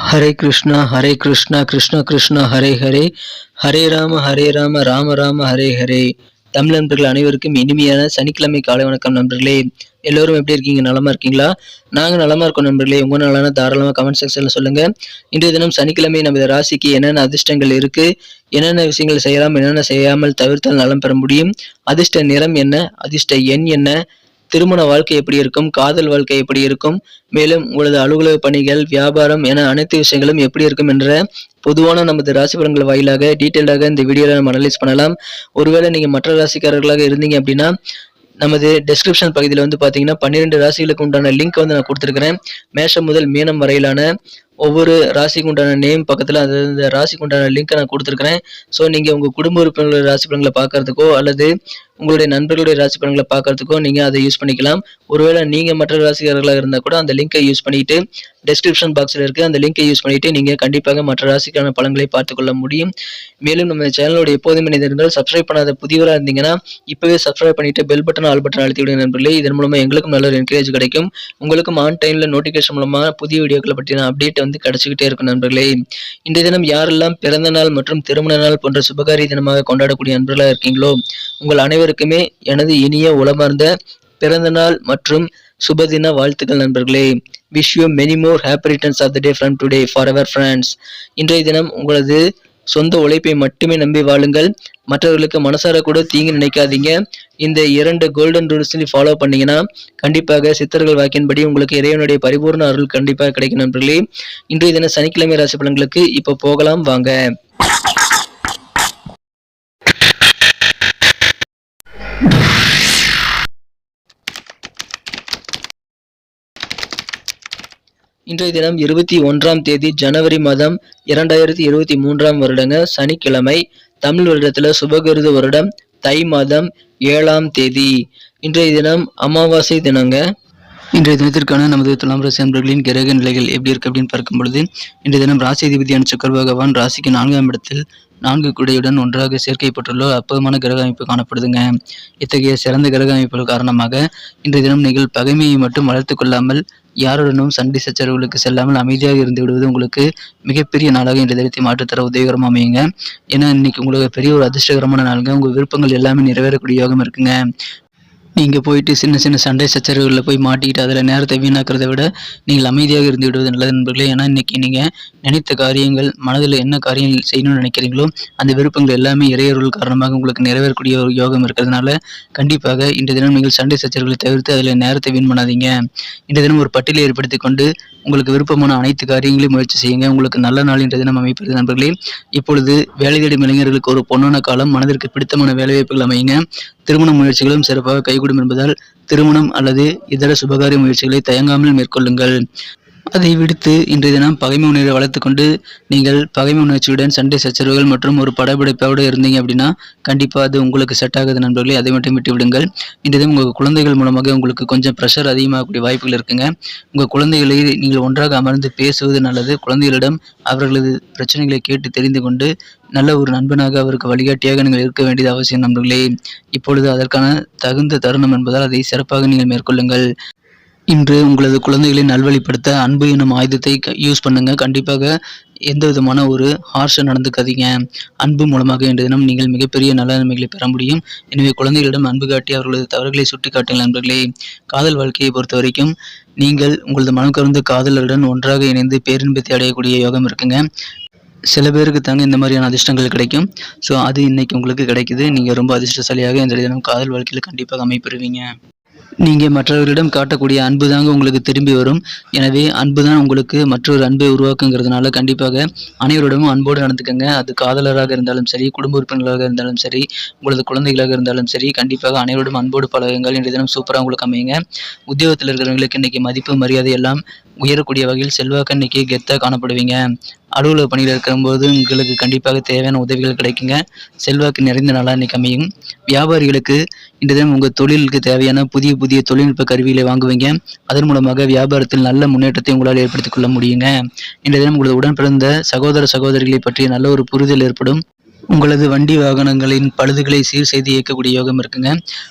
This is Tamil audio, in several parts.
ஹரே கிருஷ்ணா ஹரே கிருஷ்ணா கிருஷ்ண கிருஷ்ணா ஹரே ஹரே. ஹரே ராம ஹரே ராம ராம ராம ஹரே ஹரே. தமிழ் நண்பர்கள் அனைவருக்கும் இனிமையான சனிக்கிழமை காலை வணக்கம் நண்பர்களே. எல்லோரும் எப்படி இருக்கீங்க? நலமா இருக்கீங்களா? நாங்கள் நலமா இருக்கோம் நண்பர்களே. உங்க நலன தாராளமாக கமெண்ட் செக்ஷன்ல சொல்லுங்க. இன்றைய தினம் சனிக்கிழமை நமது ராசிக்கு என்னென்ன அதிர்ஷ்டங்கள் இருக்கு? என்னென்ன விஷயங்கள் செய்யலாம்? என்னென்ன செய்யாமல் தவிர்த்தால் நலம் பெற முடியும்? அதிர்ஷ்ட நிறம் என்ன? அதிர்ஷ்ட எண் என்ன? திருமண வாழ்க்கை எப்படி இருக்கும்? காதல் வாழ்க்கை எப்படி இருக்கும்? மேலும் உங்களது அலுவலக பணிகள் வியாபாரம் என அனைத்து விஷயங்களும் எப்படி இருக்கும் என்ற பொதுவான நமது ராசி பலன்கள் வாயிலாக டீட்டெயிலாக இந்த வீடியோவில் நம்ம அனலைஸ் பண்ணலாம். ஒருவேளை நீங்கள் மற்ற ராசிக்காரர்களாக இருந்தீங்க அப்படின்னா நமது டெஸ்கிரிப்ஷன் பகுதியில் வந்து பார்த்தீங்கன்னா பன்னிரெண்டு ராசிகளுக்கு உண்டான லிங்க் வந்து நான் கொடுத்துருக்கிறேன். மேஷம் முதல் மீனம் வரையிலான ஒவ்வொரு ராசிக்கு உண்டான நேம் பக்கத்தில் அது அந்த ராசிக்கு உண்டான லிங்க்கை நான் கொடுத்துருக்குறேன். ஸோ நீங்கள் உங்கள் குடும்ப உறுப்பினர்களுடைய ராசி பலன்களை பார்க்கறதுக்கோ அல்லது உங்களுடைய நண்பர்களுடைய ராசி பலன்களை பார்க்கறதுக்கோ நீங்கள் அதை யூஸ் பண்ணிக்கலாம். ஒருவேளை நீங்கள் மற்ற ராசிக்காரர்களாக இருந்தால் கூட அந்த லிங்கை யூஸ் பண்ணிவிட்டு டெஸ்கிரிப்ஷன் பாக்ஸில் இருக்குது அந்த லிங்கை யூஸ் பண்ணிவிட்டு நீங்கள் கண்டிப்பாக மற்ற ராசிக்கான பலன்களை பார்த்துக்கொள்ள முடியும். மேலும் நம்ம சேனலோட எப்போதும் இணைந்திருந்தால் சப்ஸ்கிரைப் பண்ணாத புதியவராக இருந்தீங்கன்னா இப்போவே சப்ஸ்கிரைப் பண்ணிவிட்டு பெல் பட்டன் ஆல் பட்டன் அழுத்தி விடுங்க நண்பர்களே. இதன் மூலமாக எங்களுக்கும் நல்ல ஒரு என்கரேஜ் கிடைக்கும். உங்களுக்கும் ஆன் டைமில் நோட்டிஃபிகேஷன் மூலமாக புதிய வீடியோக்களை பற்றின அப்டேட் வந்து கிடைச்சிக்கிட்டே இருக்கும் நண்பர்களே. இன்றைய தினம் யாரெல்லாம் பிறந்த நாள் மற்றும் திருமண நாள் போன்ற சுபகாரிய தினமாக கொண்டாடக்கூடிய நண்பர்களாக இருக்கீங்களோ உங்கள் அனைவருக்குமே எனது இனிய உளமார்ந்த பிறந்த நாள் மற்றும் சுபதின வாழ்த்துக்கள் நண்பர்களே. Wish you many more happy returns of the day from today forever friends இன்றைய தினம் உங்களது சொந்த உழைப்பை மட்டுமே நம்பி வாழுங்கள். மற்றவர்களுக்கு மனசார கூட தீங்கு நினைக்காதீங்க. இந்த இரண்டு கோல்டன் ரூல்ஸ்லையும் ஃபாலோ பண்ணீங்கன்னா கண்டிப்பாக சித்தர்கள் வாக்கின்படி உங்களுக்கு இறைவனுடைய பரிபூர்ண அருள் கண்டிப்பாக கிடைக்கும் நண்பர்களே. இன்றைய தின சனிக்கிழமை ராசி பலன்களுக்கு இப்போ போகலாம் வாங்க. இன்றைய தினம் இருபத்தி ஒன்றாம் தேதி ஜனவரி மாதம் இரண்டாயிரத்தி இருபத்தி மூன்றாம் வருடங்க சனிக்கிழமை தமிழ் வருடத்துல சுபகிருது வருடம் தை மாதம் ஏழாம் தேதி. இன்றைய தினம் அமாவாசை தினங்க. இன்றைய தினத்திற்கான நமது துலாம் ராசி அன்பர்களின் கிரக நிலைகள் எப்படி இருக்கு அப்படின்னு பார்க்கும் பொழுது இன்றைய தினம் ராசி அதிபதியான சுக்கர பகவான் ராசிக்கு நான்காம் இடத்தில் நான்கு குடையுடன் ஒன்றாக சேர்க்கைப்பட்டுள்ள அற்புதமான கிரக அமைப்பு காணப்படுதுங்க. இத்தகைய சிறந்த கிரக அமைப்புகள் காரணமாக இன்றைய தினம் நீங்கள் பகைமையை மட்டும் வளர்த்து கொள்ளாமல் யாருடனும் சண்டை சச்சரவுகளுக்கு செல்லாமல் அமைதியாக இருந்து விடுவது உங்களுக்கு மிகப்பெரிய நாளாக இன்றைய தினத்தை மாற்றுத்தர உதவிகரமாக அமையுங்க. ஏன்னா இன்னைக்கு உங்களுக்கு பெரிய ஒரு அதிர்ஷ்டகரமான நாளுங்க. உங்கள் விருப்பங்கள் எல்லாமே நிறைவேறக்கூடிய யோகம் இருக்குங்க. நீங்கள் போயிட்டு சின்ன சின்ன சண்டை சச்சரவுகளில் போய் மாட்டிக்கிட்டு அதில் நேரத்தை வீணாக்கிறத விட நீங்கள் அமைதியாக இருந்து விடுவது நல்லது நண்பர்களே. ஏன்னா இன்னைக்கு நீங்கள் நினைத்த காரியங்கள் மனதில் என்ன காரியங்கள் செய்யணும்னு நினைக்கிறீங்களோ அந்த விருப்பங்கள் எல்லாமே இறையொருள் காரணமாக உங்களுக்கு நிறைவேறக்கூடிய ஒரு யோகம் இருக்கிறதுனால கண்டிப்பாக இன்றைய தினம் நீங்கள் சண்டை சச்சரவுகளை தவிர்த்து அதில் நேரத்தை வீண் பண்ணாதீங்க. இன்றைய தினம் ஒரு பட்டியலை ஏற்படுத்தி கொண்டு உங்களுக்கு விருப்பமான அனைத்து காரியங்களையும் முயற்சி செய்யுங்க. உங்களுக்கு நல்ல நாள் இன்றைய தினம் அமைப்பது நண்பர்களே. இப்பொழுது வேலை தேடும் இளைஞர்களுக்கு ஒரு பொன்னான காலம் மனதிற்கு பிடித்தமான வேலைவாய்ப்புகள் அமையுங்க. திருமண முயற்சிகளும் சிறப்பாக கை கைகூடும் என்பதால் திருமணம் அல்லது இதர சுபகாரிய முயற்சிகளை தயங்காமல் மேற்கொள்ளுங்கள். அதை விடுத்து இன்றைய தினம் பகைமை உணர்வை வளர்த்துக்கொண்டு நீங்கள் பகைமை உணர்ச்சியுடன் சண்டை சச்சரவுகள் மற்றும் ஒரு படப்பிடிப்போடு இருந்தீங்க அப்படின்னா கண்டிப்பாக அது உங்களுக்கு செட் ஆகுது நண்பர்களே. அதை மட்டும் விட்டு விடுங்கள். இன்றைய தினம் உங்கள் குழந்தைகள் மூலமாக உங்களுக்கு கொஞ்சம் ப்ரெஷர் அதிகமாகக்கூடிய வாய்ப்புகள் இருக்குங்க. உங்கள் குழந்தைகளை நீங்கள் ஒன்றாக அமர்ந்து பேசுவது நல்லது. குழந்தைகளிடம் அவர்களது பிரச்சனைகளை கேட்டு தெரிந்து கொண்டு நல்ல ஒரு நண்பனாக அவருக்கு வழிகாட்டியாக நீங்கள் இருக்க வேண்டியது அவசியம் நண்பர்களே. இப்பொழுது அதற்கான தகுந்த தருணம் என்பதால் அதை சிறப்பாக நீங்கள் மேற்கொள்ளுங்கள். இன்று உங்களது குழந்தைகளை நல்வழிப்படுத்த அன்பு எனும் ஆயுதத்தை யூஸ் பண்ணுங்க. கண்டிப்பாக எந்த விதமான ஒரு ஹார்ஷாக நடந்துக்காதீங்க. அன்பு மூலமாக இன்றைய தினம் நீங்கள் மிகப்பெரிய நல்ல நன்மைகளை பெற முடியும். எனவே குழந்தைகளிடம் அன்பு காட்டி அவர்களது தவறுகளை சுட்டி காட்டுங்கள் நண்பர்களே. காதல் வாழ்க்கையை பொறுத்த வரைக்கும் நீங்கள் உங்களது மனம் கலந்து காதலருடன் ஒன்றாக இணைந்து பேரின்பத்தை அடையக்கூடிய யோகம் இருக்குங்க. சில பேருக்கு தாங்க இந்த மாதிரியான அதிர்ஷ்டங்கள் கிடைக்கும். ஸோ அது இன்னைக்கு உங்களுக்கு கிடைக்குது. நீங்கள் ரொம்ப அதிர்ஷ்டசாலியாக இந்த தினம் காதல் வாழ்க்கையில் கண்டிப்பாக அமைப்பெறுவீங்க. நீங்கள் மற்றவர்களிடம் காட்டக்கூடிய அன்பு தாங்க உங்களுக்கு திரும்பி வரும். எனவே அன்பு தான் உங்களுக்கு மற்றொரு அன்பை உருவாக்குங்கிறதுனால கண்டிப்பாக அனைவரிடமும் அன்போடு நடந்துக்கங்க. அது காதலராக இருந்தாலும் சரி குடும்ப உறுப்பினர்களாக இருந்தாலும் சரி உங்களது குழந்தைகளாக இருந்தாலும் சரி கண்டிப்பாக அனைவரோடும் அன்போடு பழகுங்கள். இன்றைய தினம் சூப்பராக உங்களுக்கு அமையுங்க. உத்தியோகத்தில் இருக்கிறவங்களுக்கு இன்றைக்கி மதிப்பு மரியாதை எல்லாம் உயரக்கூடிய வகையில் செல்வாக்கு இன்னைக்கு கெத்தாக காணப்படுவீங்க. அலுவலக பணியில் இருக்கும்போது உங்களுக்கு கண்டிப்பாக தேவையான உதவிகள் கிடைக்குங்க. செல்வாக்கு நிறைந்த நாளாக இன்றைக்கி அமையும். வியாபாரிகளுக்கு இன்றைய தினம் உங்கள் தொழிலுக்கு தேவையான புதிய புதிய தொழில்நுட்ப கருவிகளை வாங்குவீங்க. அதன் மூலமாக வியாபாரத்தில் நல்ல முன்னேற்றத்தை உங்களால் ஏற்படுத்திக் கொள்ள முடியுங்க. இன்றைய தினம் உங்களது உடன் பிறந்த சகோதர சகோதரிகளை பற்றிய நல்ல ஒரு புரிதல் ஏற்படும். உங்களது வண்டி வாகனங்களின் பழுதுகளை சீர் செய்து இயக்கக்கூடிய யோகம் இருக்குங்க.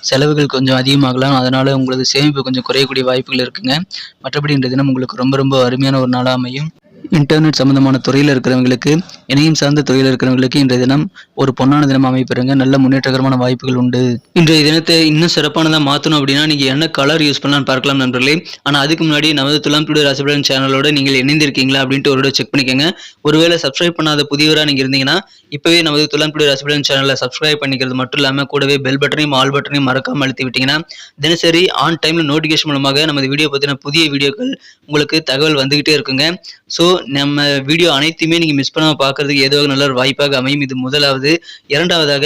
செலவுகள் கொஞ்சம் அதிகமாகலாம். அதனால உங்களது சேமிப்பு கொஞ்சம் குறையக்கூடிய வாய்ப்புகள் இருக்குங்க. மற்றபடி இன்றைய தினம் உங்களுக்கு ரொம்ப ரொம்ப அருமையான ஒரு நாளாக அமையும். இன்டர்நெட் சம்பந்தமான துறையில் இருக்கிறவங்களுக்கு இணையம் சார்ந்த துறையில் இருக்கிறவங்களுக்கு இன்றைய தினம் ஒரு பொன்னான தினம் அமைப்பிடுங்க நல்ல முன்னேற்றகரமான வாய்ப்புகள் உண்டு. இன்றைய தினத்தை இன்னும் சிறப்பானதாக மாற்றணும் அப்படின்னா நீங்கள் என்ன கலர் யூஸ் பண்ணலாம்னு பார்க்கலாம் நண்பர்களே. ஆனால் அதுக்கு முன்னாடி நமது துலாம் டுடே ராசிபலன் சேனலோட நீங்கள் இணைந்திருக்கீங்களா அப்படின்ட்டு ஒரு செக் பண்ணிக்கோங்க. ஒருவேளை சப்ஸ்கிரைப் பண்ணாத புதியவராக நீங்கள் இருந்தீங்கன்னா இப்போவே நமது துலாம் டுடே ராசிபலன் சேனலை சப்ஸ்கிரைப் பண்ணிக்கிறது மட்டும் இல்லாமல் கூடவே பெல் பட்டனையும் ஆல் பட்டனையும் மறக்காமல் அழுத்தி விட்டீங்கன்னா தினசரி ஆன் டைமில் நோட்டிஃபிகேஷன் மூலமாக நமது வீடியோ பற்றின புதிய வீடியோக்கள் உங்களுக்கு தகவல் வந்துகிட்டே இருக்குங்க. ஸோ நம்ம வீடியோ அனைத்தையுமே நீங்கள் மிஸ் பண்ணாமல் பார்க்கறதுக்கு ஏதோ நல்ல ஒரு வாய்ப்பாக அமையும். இது முதலாவது. இரண்டாவதாக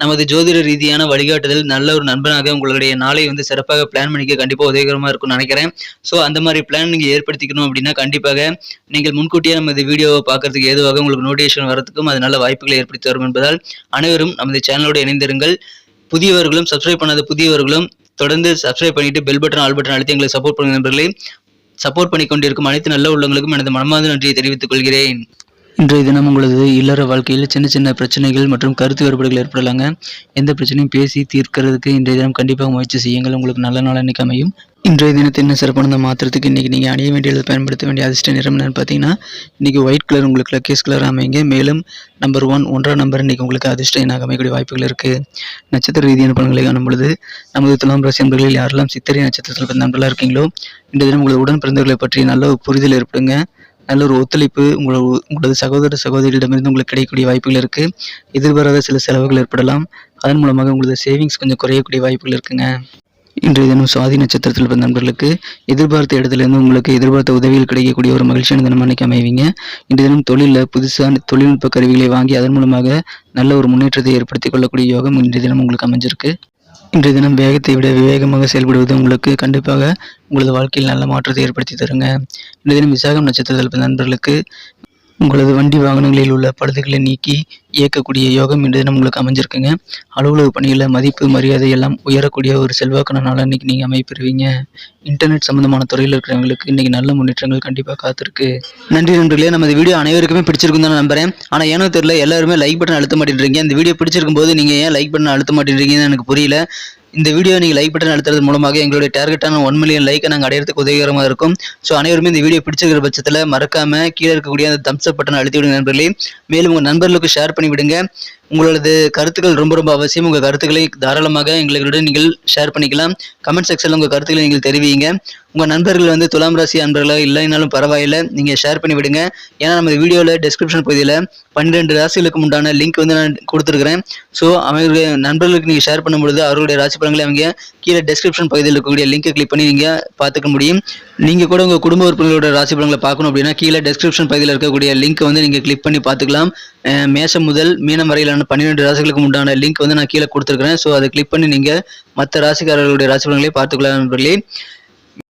நமது ஜோதிட ரீதியான வழிகாட்டுதல் நல்ல ஒரு நண்பனாக உங்களுடைய நாளை வந்து சிறப்பாக பிளான் பண்ணிக்க கண்டிப்பாக உதவிகரமாக இருக்கும்னு நினைக்கிறேன். ஸோ அந்த மாதிரி பிளான் நீங்கள் ஏற்படுத்திக்கணும் அப்படின்னா கண்டிப்பாக நீங்கள் முன்கூட்டியே நமது வீடியோவை பார்க்கறதுக்கு ஏதுவாக உங்களுக்கு நோட்டிஃபிகேஷன் வரதுக்கும் அது நல்ல வாய்ப்புகளை ஏற்படுத்தி வரும் என்பதால் அனைவரும் நமது சேனலோடு இணைந்திருங்கள். புதியவர்களும் சப்ஸ்கிரைப் பண்ணாத புதியவர்களும் தொடர்ந்து சப்ஸ்கிரைப் பண்ணிட்டு பெல் பட்டன் ஆல் பட்டன் அழுத்தி எங்களை சப்போர்ட் பண்ணுங்க நண்பர்களே. சப்போர்ட் பண்ணி கொண்டிருக்கும் அனைத்து நல்ல உள்ளங்களுக்கும் எனது மனமார்ந்த நன்றியை தெரிவித்துக் கொள்கிறேன். இன்றைய தினம் உங்களது இல்லற வாழ்க்கையில் சின்ன சின்ன பிரச்சனைகள் மற்றும் கருத்து வேறுபாடுகள் ஏற்படலாங்க. எந்த பிரச்சனையும் பேசி தீர்க்கிறதுக்கு இன்றைய தினம் கண்டிப்பாக முயற்சி செய்யுங்கள். உங்களுக்கு நல்ல நாள் அன்னைக்கு அமையும். இன்றைய தினத்தை என்ன சிறப்பான மாற்றுறதுக்கு இன்றைக்கி நீங்கள் அணிய வேண்டியது பயன்படுத்த வேண்டிய அதிர்ஷ்ட நிறம் என்னன்னு பார்த்தீங்கன்னா இன்றைக்கி ஒயிட் கலர் உங்களுக்கு லக்கேஸ் கலர் அமைங்க மேலும் நம்பர் ஒன் ஒன்றாம் நம்பர் இன்றைக்கி உங்களுக்கு அதிர்ஷ்ட எண்ணாக அமையக்கூடிய வாய்ப்புகள் இருக்குது நட்சத்திர ரீதியான பலன்களை காணும் பொழுது நமது துலாம் ராசி நண்பர்களில் யாரெல்லாம் சித்திரை நட்சத்திரத்தில் பிறந்த நண்பர்களாக இருக்கீங்களோ இன்றைய தினம் உங்களது உடன் பிறந்தவர்களை பற்றி நல்ல புரிதல் ஏற்படுங்க. நல்ல ஒரு ஒத்துழைப்பு உங்களோட உங்களது சகோதர சகோதரியிடமிருந்து உங்களுக்கு கிடைக்கக்கூடிய வாய்ப்புகள் இருக்குது எதிர்பாராத சில செலவுகள் ஏற்படலாம். அதன் மூலமாக உங்களது சேவிங்ஸ் கொஞ்சம் குறையக்கூடிய வாய்ப்புகள் இருக்குங்க. இன்றைய தினம் சுவாதி நட்சத்திரத்தில் பிறந்த நண்பர்களுக்கு எதிர்பார்த்த இடத்துலேருந்து உங்களுக்கு எதிர்பார்த்த உதவிகள் கிடைக்கக்கூடிய ஒரு மகிழ்ச்சியான தினம் அன்றைக்கி அமைவீங்க. இன்றைய தினம் தொழிலில் புதுசாக தொழில்நுட்ப கருவிகளை வாங்கி அதன் மூலமாக நல்ல ஒரு முன்னேற்றத்தை ஏற்படுத்திக் கொள்ளக்கூடிய யோகம் இன்றைய தினம் உங்களுக்கு அமைஞ்சிருக்கு. இன்றைய தினம் வேகத்தை விட விவேகமாக செயல்படுவது உங்களுக்கு கண்டிப்பாக உங்களது வாழ்க்கையில் நல்ல மாற்றத்தை ஏற்படுத்தி தருங்க. இன்றைய தினம் விசாகம் நட்சத்திரத்தில் நண்பர்களுக்கு உங்களது வண்டி வாகனங்களில் உள்ள பழுதுகளை நீக்கி இயக்கக்கூடிய யோகம் இன்றைய தினம் உங்களுக்கு அமைஞ்சிருக்குங்க. அலுவலக பணியில் மதிப்பு மரியாதை எல்லாம் உயரக்கூடிய ஒரு செல்வாக்கான நாளாக இன்றைக்கி நீங்கள் அமைப்பெறுவீங்க இன்டர்நெட் சம்மந்தமான துறையில் இருக்கிறவங்களுக்கு இன்றைக்கி நல்ல முன்னேற்றங்கள் கண்டிப்பாக காத்திருக்கு. நன்றி நண்பர்களே நமது வீடியோ அனைவருக்குமே பிடிச்சிருக்கும் தான் நம்புறேன். ஆனால் ஏனோ தெரியல எல்லாருமே லைக் பட்டன் அழுத்த மாட்டேன்றீங்க. இந்த வீடியோ பிடிச்சிருக்கும் போது நீங்கள் ஏன் லைக் பட்டன் அழுத்த மாட்டேன்றீங்கன்னு எனக்கு புரியல. இந்த வீடியோ நீங்கள் லைக் பட்டன் அழுத்துறது மூலமாக எங்களுடைய டார்கெட்டான ஒன் மில்லியன் லைக்கை நாங்கள் அடையிறதுக்கு உதவிகரமாக இருக்கும். ஸோ அனைவருமே இந்த வீடியோ பிடிச்சிருக்கிற பட்சத்தில் மறக்காமல் கீழே இருக்கக்கூடிய அந்த தம்ஸ் அப் பட்டன் அழுத்தி விடுங்க நண்பர்களே. மேலும் உங்கள் நண்பர்களுக்கு ஷேர் பண்ணி விடுங்க. உங்களது கருத்துக்கள் ரொம்ப ரொம்ப அவசியம். உங்கள் கருத்துக்களை தாராளமாக எங்களுடன் நீங்கள் ஷேர் பண்ணிக்கலாம். கமெண்ட் செக்ஷனில் உங்கள் கருத்துக்களை நீங்கள் தெரிவிங்க. உங்கள் நண்பர்கள் வந்து துலாம் ராசி அன்பர்களோ இல்லைனாலும் பரவாயில்லை. நீங்கள் ஷேர் பண்ணி விடுங்க. ஏன்னா நம்ம வீடியோவில் டெஸ்கிரிப்ஷன் பகுதியில் பன்னிரெண்டு ராசிகளுக்கு உண்டான லிங்க் வந்து நான் கொடுத்துருக்குறேன். ஸோ அவங்களுடைய நண்பர்களுக்கு நீங்கள் ஷேர் பண்ணும்பொழுது அவர்களுடைய ராசி பலன்களை அவங்க கீழே டெஸ்கிரிப்ஷன் பகுதியில் இருக்கக்கூடிய லிங்கை கிளிக் பண்ணி நீங்கள் பார்த்துக்க முடியும். நீங்கள் கூட உங்கள் குடும்ப உறுப்பினர்களோட ராசி பலன்களை பார்க்கணும் அப்படின்னா கீழே டெஸ்கிரிப்ஷன் பகுதியில் இருக்கக்கூடிய லிங்க் வந்து நீங்கள் கிளிக் பண்ணி பார்த்துக்கலாம். மேஷம் முதல் மீனம் வரையிலான பன்னிரெண்டு ராசிகளுக்கு உண்டான லிங்க் வந்து நான் கீழே கொடுத்துருக்குறேன். ஸோ அதை கிளிக் பண்ணி நீங்கள் மற்ற ராசிக்காரர்களுடைய ராசி பலன்களை பார்த்துக்கலாம் நண்பர்களே.